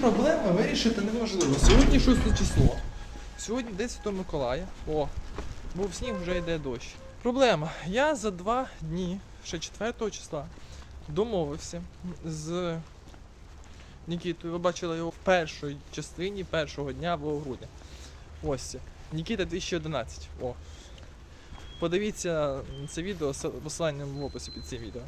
Проблема вирішити неможливо. Сьогодні 6 число. Сьогодні десь Святого Миколая. О, був сніг, вже йде дощ. Проблема. Я за два дні, ще 4 числа, домовився з Нікітою. Ви бачили його в першій частині першого дня 2 грудня. Ось. Нікіта 2011. О. Подивіться це відео з посиланням в описі під цим відео.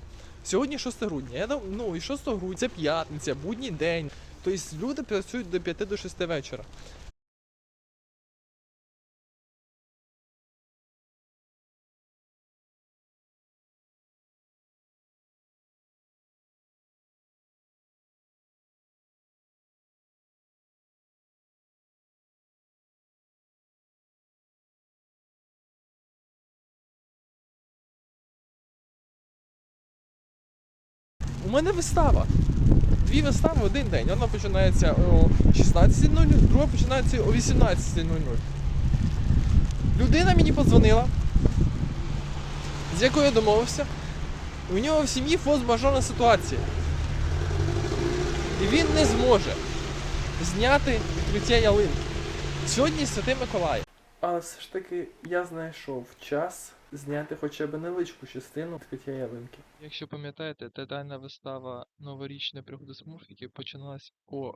Сьогодні 6 грудня. Я дав, ну і 6 грудня це п'ятниця, будній день. Тобто люди працюють до 5 до 6 вечора. У мене вистава. Дві вистави в один день. Одна починається о 16.00, друга починається о 18.00. Людина мені подзвонила, з якою я домовився. У нього в сім'ї форс-мажорна ситуація. І він не зможе зняти відкриття ялинки. Сьогодні Святий Миколай. Але все ж таки я знайшов час зняти хоча б невеличку частину відкриття ялинки. Якщо пам'ятаєте, театральна вистава Новорічні пригоди смурфіків почалась о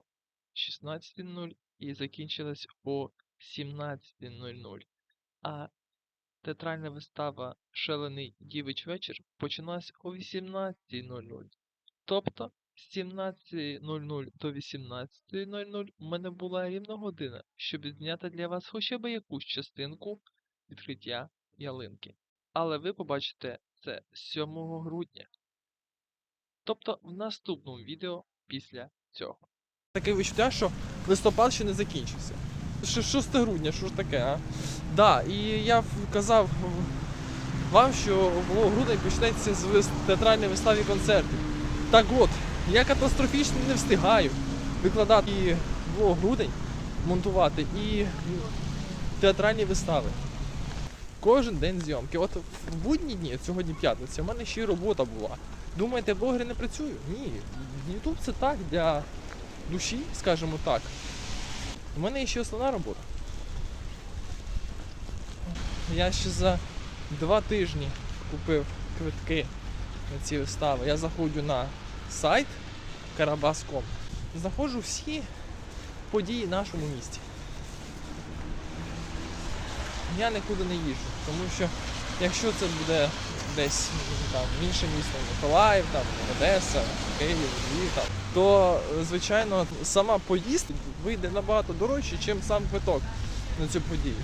16.00 і закінчилась о 17.00. А театральна вистава Шалений дівич вечір почалась о 18.00. Тобто з 17.00 до 18.00 у мене була рівна година, щоб зняти для вас хоча б якусь частинку відкриття ялинки. Але ви побачите це 7 грудня. Тобто в наступному відео після цього. Таке відчуття, що листопад ще не закінчився. Ще 6 грудня, що ж таке, а? Да, і я казав вам, що в грудень почнеться з театральної вистави концертів. Так от, я катастрофічно не встигаю викладати і в грудень монтувати і театральні вистави. Кожен день зйомки. От в будні дні, сьогодні п'ятниця, у мене ще й робота була. Думаєте, блогери не працюю? Ні. Ютуб це так для душі, скажімо так. У мене ще основна робота. Я ще за два тижні купив квитки на ці вистави. Я заходжу на сайт Карабас.ком. Знаходжу всі події в нашому місті. Я нікуди не їжджу, тому що якщо це буде десь там інше місто, Миколаїв, там, Одеса, Київ, Львів, там, то е, звичайно сама поїздка вийде набагато дорожче, ніж сам квиток на цю подію.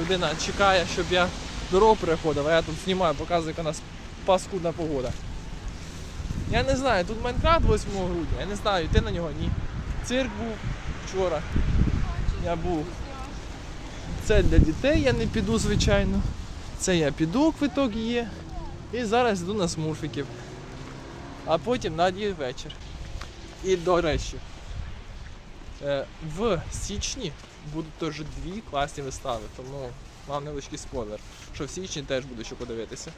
Людина чекає, щоб я дорогу переходив, а я тут знімаю, показую, яка у нас паскудна погода. Я не знаю, тут Майнкрафт 8 грудня, я не знаю, йти на нього ні. Цирк був вчора. Я був. Це для дітей я не піду, звичайно. Це я піду, квиток є. І зараз йду на смурфиків. А потім надію вечір. І до речі, е, в січні будуть теж дві класні вистави, тому вам невеличкий спойлер, що в січні теж буду що подивитися.